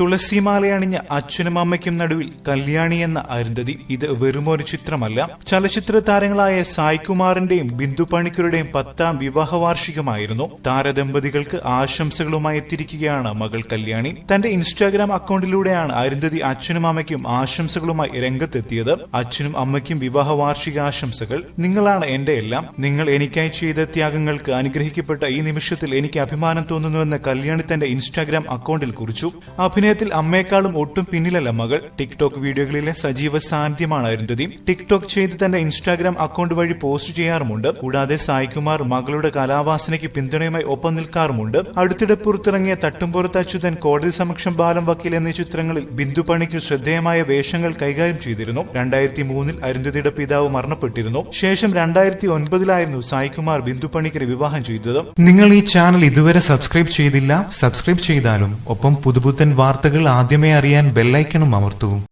തുളസിമാലയണിഞ്ഞ അച്ഛനും അമ്മയ്ക്കും നടുവിൽ കല്യാണി എന്ന അരുന്ധതി ഇത് വെറുമൊരു ചിത്രമല്ല. ചലച്ചിത്ര താരങ്ങളായ സായ്കുമാറിന്റെയും ബിന്ദു പണിക്കരുടെയും പത്താം വിവാഹ വാർഷികമായിരുന്നു താരദമ്പതികൾക്ക് ആശംസകളുമായി എത്തിയിരിക്കുകയാണ് മകൾ കല്യാണി. തന്റെ ഇൻസ്റ്റാഗ്രാം അക്കൗണ്ടിലൂടെയാണ് അരുന്ധതി അച്ഛനും അമ്മയ്ക്കും ആശംസകളുമായി രംഗത്തെത്തിയത്. അച്ഛനും അമ്മയ്ക്കും വിവാഹ വാർഷിക ആശംസകൾ. നിങ്ങളാണ് എന്റെ എല്ലാം. നിങ്ങൾ എനിക്കായി ചെയ്ത ത്യാഗങ്ങൾക്ക് അനുഗ്രഹിക്കപ്പെട്ട ഈ നിമിഷത്തിൽ എനിക്ക് അഭിമാനം തോന്നുന്നുവെന്ന് കല്യാണി തന്റെ ഇൻസ്റ്റാഗ്രാം അക്കൗണ്ടിൽ കുറിച്ചു. അഭിനയത്തിൽ അമ്മയെക്കാളും ഒട്ടും പിന്നിലല്ല മകൾ. ടിക്ടോക്ക് വീഡിയോകളിലെ സജീവ സാന്നിധ്യമാണ് അരുന്ധതി. ടിക്ടോക്ക് ചെയ്ത് തന്റെ ഇൻസ്റ്റാഗ്രാം അക്കൗണ്ട് വഴി പോസ്റ്റ് ചെയ്യാറുമുണ്ട്. കൂടാതെ സായികുമാർ മകളുടെ കലാവാസനയ്ക്ക് പിന്തുണയുമായി ഒപ്പം നിൽക്കാറുമുണ്ട്. അടുത്തിടെ പുറത്തിറങ്ങിയ തട്ടുംപുറത്ത് അച്യുതൻ കോടതി സമക്ഷം ബാലം വക്കീൽ എന്നീ ചിത്രങ്ങളിൽ ബിന്ദു പണിക്ക് ശ്രദ്ധേയമായ വേഷങ്ങൾ കൈകാര്യം ചെയ്തിരുന്നു. രണ്ടായിരത്തി മൂന്നിൽ അരുന്ധതിയുടെ പിതാവ് മരണപ്പെട്ടിരുന്നു. ശേഷം രണ്ടായിരത്തി ഒൻപതിലായിരുന്നു സായികുമാർ ബിന്ദു പണിക്കരെ വിവാഹം ചെയ്തത്. നിങ്ങൾ ഈ ചാനൽ ഇതുവരെ സബ്സ്ക്രൈബ് ചെയ്തില്ല? സബ്സ്ക്രൈബ് ചെയ്താലും ഒപ്പം പുതുപുത്തൻ വാർത്തകൾ ആദ്യമേ അറിയാൻ ബെല്ലൈക്കണും അമർത്തൂ.